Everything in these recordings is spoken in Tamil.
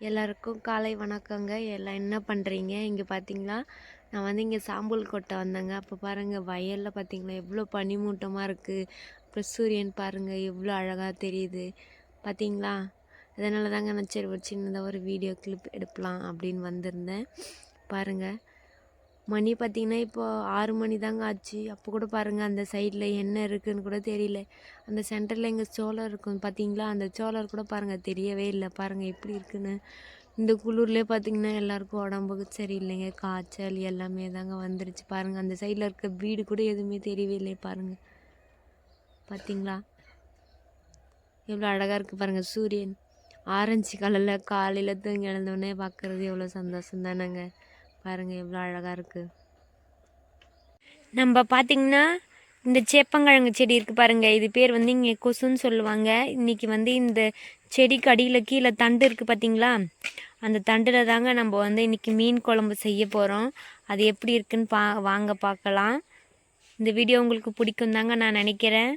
எல்லாருக்கும் காலை வணக்கங்க. எல்லாம் என்ன பண்ணுறீங்க இங்கே பார்த்தீங்களா நான் வந்து இங்கே சாம்பல் கொட்டை வந்தேங்க. அப்போ பாருங்கள் வயலில் பார்த்தீங்களா எவ்வளோ பனிமூட்டமாக இருக்குது அப்புறம் சூரியன் பாருங்கள் எவ்வளோ அழகாக தெரியுது. பார்த்தீங்களா அதனால தாங்க நான் சரி ஒரு சின்னதாக ஒரு வீடியோ கிளிப் எடுக்கலாம் அப்படின்னு வந்திருந்தேன். பாருங்கள் மணி பார்த்தீங்கன்னா இப்போ ஆறு மணி தாங்க ஆச்சு. அப்போ கூட பாருங்கள் அந்த சைடில் என்ன இருக்குதுன்னு கூட தெரியல. அந்த சென்டரில் எங்கள் சோளம் இருக்கும் பார்த்தீங்களா? அந்த சோளர் கூட பாருங்கள் தெரியவே இல்லை. பாருங்கள் எப்படி இருக்குன்னு. இந்த குளிர்லேயே பார்த்தீங்கன்னா எல்லாருக்கும் உடம்புக்கு சரியில்லைங்க. காய்ச்சல் எல்லாமே தாங்க வந்துருச்சு. பாருங்கள் அந்த சைடில் இருக்க வீடு கூட எதுவுமே தெரியவே இல்லை பாருங்கள் பார்த்தீங்களா? எவ்வளோ அழகாக இருக்குது பாருங்கள் சூரியன். ஆரஞ்சு கலரில் காலையில் தூங்கி எழுந்தோடனே பார்க்குறது எவ்வளோ சந்தோஷம் தானேங்க. பாருங்கள் எவ்வளோ அழகாக இருக்குது நம்ம பார்த்திங்கன்னா இந்த சேப்பங்கிழங்கு செடி இருக்குது பாருங்கள் இது பேர் வந்து இங்கே கொசுன்னு சொல்லுவாங்க. இன்றைக்கி வந்து இந்த செடிக்கு அடியில் கீழே தண்டு இருக்குது பார்த்திங்களா அந்த தண்டில் தாங்க நம்ம வந்து இன்றைக்கி மீன் குழம்பு செய்ய போகிறோம் அது எப்படி இருக்குன்னு பா வாங்க பார்க்கலாம் இந்த வீடியோ உங்களுக்கு பிடிக்கும் தாங்க நான் நினைக்கிறேன்.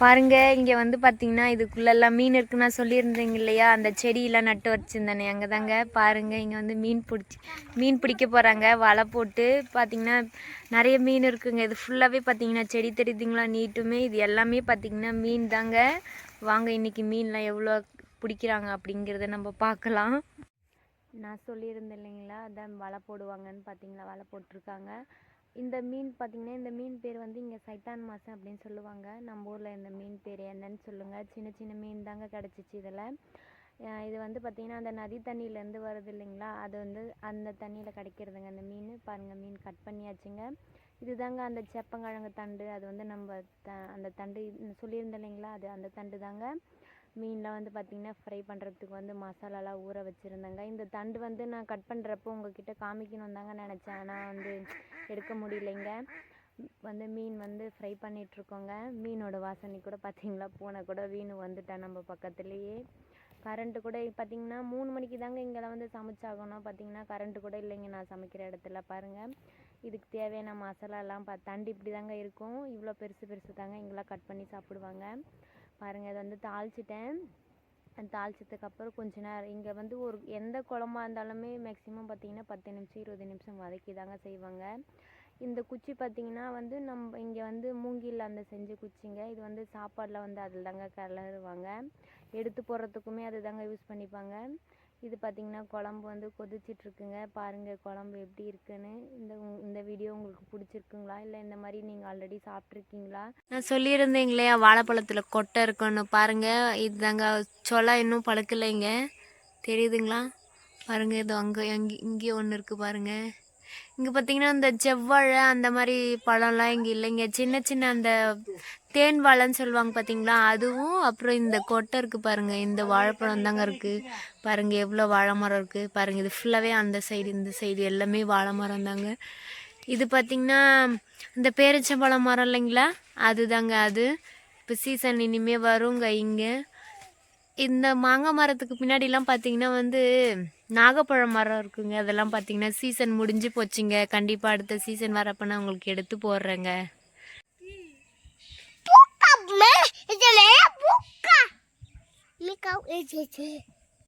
பாருங்க இங்கே வந்து பார்த்தீங்கன்னா இதுக்குள்ளெல்லாம் மீன் இருக்குன்னு நான் சொல்லியிருந்தேங்க இல்லையா? அந்த செடியெல்லாம் நட்டு வச்சுருந்தானே அங்கே தாங்க பாருங்கள் இங்கே வந்து மீன் பிடிச்சி மீன் பிடிக்க போகிறாங்க வலை போட்டு பார்த்தீங்கன்னா நிறைய மீன் இருக்குங்க. இது ஃபுல்லாகவே பார்த்தீங்கன்னா செடி தெரியுதுங்களா நீட்டுமே. இது எல்லாமே பார்த்தீங்கன்னா மீன் தாங்க வாங்க இன்றைக்கி மீன்லாம் எவ்வளோ பிடிக்கிறாங்க அப்படிங்கிறத நம்ம பார்க்கலாம். நான் சொல்லியிருந்தேன் இல்லைங்களா? அதான் வலை போடுவாங்கன்னு பார்த்தீங்களா வலை போட்டிருக்காங்க. இந்த மீன் பார்த்தீங்கன்னா இந்த மீன் பேர் வந்து இங்கே சைட்டான் மாசம் அப்படின்னு சொல்லுவாங்க. நம்ம ஊரில் இந்த மீன் பேர் என்னன்னு சொல்லுங்கள் சின்ன சின்ன மீன் தாங்க கிடச்சிச்சு இதில். இது வந்து பார்த்திங்கன்னா அந்த நதி தண்ணியிலேருந்து வருது இல்லைங்களா? அது வந்து அந்த தண்ணியில் கிடைக்கிறதுங்க. அந்த மீன் பாருங்கள் மீன் கட் பண்ணியாச்சுங்க. இதுதாங்க அந்த செப்பங்கிழங்கு தண்டு. அது வந்து நம்ம த அந்த தண்டு சொல்லியிருந்தேன் இல்லைங்களா? அது அந்த தண்டு தாங்க மீன்லாம் வந்து பார்த்திங்கன்னா ஃப்ரை பண்ணுறதுக்கு வந்து மசாலாலாம் ஊற வச்சுருந்தேங்க. இந்த தண்டு வந்து நான் கட் பண்ணுறப்போ உங்ககிட்ட காமிக்கணும் தாங்க நினச்சேன். ஆனால் வந்து எடுக்க முடியலைங்க. வந்து மீன் வந்து ஃப்ரை பண்ணிகிட்ருக்கோங்க மீனோட வாசனை கூட பார்த்தீங்களா பூனை கூட வீணு வந்துட்டேன் நம்ம பக்கத்துலேயே. கரண்ட்டு கூட பார்த்திங்கன்னா மூணு மணிக்கு தாங்க இங்கெல்லாம் வந்து சமைச்சாகணும். பார்த்திங்கன்னா கரண்ட்டு கூட இல்லைங்க நான் சமைக்கிற இடத்துல. பாருங்கள் இதுக்கு தேவையான மசாலாலாம் பா தண்டு இப்படி தாங்க இருக்கும். இவ்வளோ பெருசு பெருசு தாங்க இங்கெல்லாம் கட் பண்ணி சாப்பிடுவாங்க. பாருங்கள் இதை வந்து தாளிச்சிட்டேன். தாளிச்சதுக்கப்புறம் கொஞ்ச நேரம் இங்கே வந்து ஒரு எந்த குழம்பா இருந்தாலுமே மேக்ஸிமம் பார்த்திங்கன்னா பத்து நிமிஷம் இருபது நிமிஷம் வதக்கி தாங்க செய்வாங்க. இந்த குச்சி பார்த்திங்கன்னா வந்து நம்ம இங்கே வந்து மூங்கில் அந்த செஞ்ச குச்சிங்க இது வந்து சாப்பாடில் வந்து அதில் தாங்க கலருவாங்க. எடுத்து போடுறதுக்குமே அது தாங்க யூஸ் பண்ணிப்பாங்க. இது பார்த்திங்கன்னா குழம்பு வந்து கொதிச்சிட்ருக்குங்க. பாருங்கள் குழம்பு எப்படி இருக்குன்னு. இந்த இந்த வீடியோ உங்களுக்கு பிடிச்சிருக்குங்களா? இல்லை இந்த மாதிரி நீங்கள் ஆல்ரெடி சாப்பிட்ருக்கீங்களா நான் சொல்லியிருந்தேங்க இல்லையா வாழைப்பழத்தில் கொட்டை இருக்குன்னு. பாருங்கள் இதுதாங்க சொலா இன்னும் பழுக்கலைங்க. தெரியுதுங்களா? பாருங்கள் இது அங்கே அங்கே இங்கே ஒன்று இருக்குது பாருங்கள் இங்கே பார்த்தீங்கன்னா இந்த செவ்வாழை அந்த மாதிரி பழம்லாம் இங்கே இல்லைங்க. சின்ன சின்ன அந்த தேன் வாழைன்னு சொல்லுவாங்க பார்த்தீங்களா அதுவும் அப்புறம் இந்த கொட்டை இருக்குது பாருங்கள் இந்த வாழைப்பழம் தாங்க இருக்குது பாருங்கள் எவ்வளோ வாழை மரம் இருக்குது பாருங்கள் இது ஃபுல்லாகவே அந்த சைடு இந்த சைடு எல்லாமே வாழை மரம் தாங்க. இது பார்த்திங்கன்னா இந்த பேரிச்சம்பழம் மரம் இல்லைங்களா? அதுதாங்க அது. இப்போ சீசன் இனிமேல் வருங்க இங்கே. இந்த மாங்காய் மரத்துக்கு பின்னாடிலாம் பார்த்தீங்கன்னா வந்து நாகப்பழம் மரம் இருக்குங்க. அதெல்லாம் பார்த்தீங்கன்னா சீசன் முடிஞ்சு போச்சுங்க. கண்டிப்பாக அடுத்த சீசன் வரப்போ நான் உங்களுக்கு எடுத்து போடுறேங்க. Buka,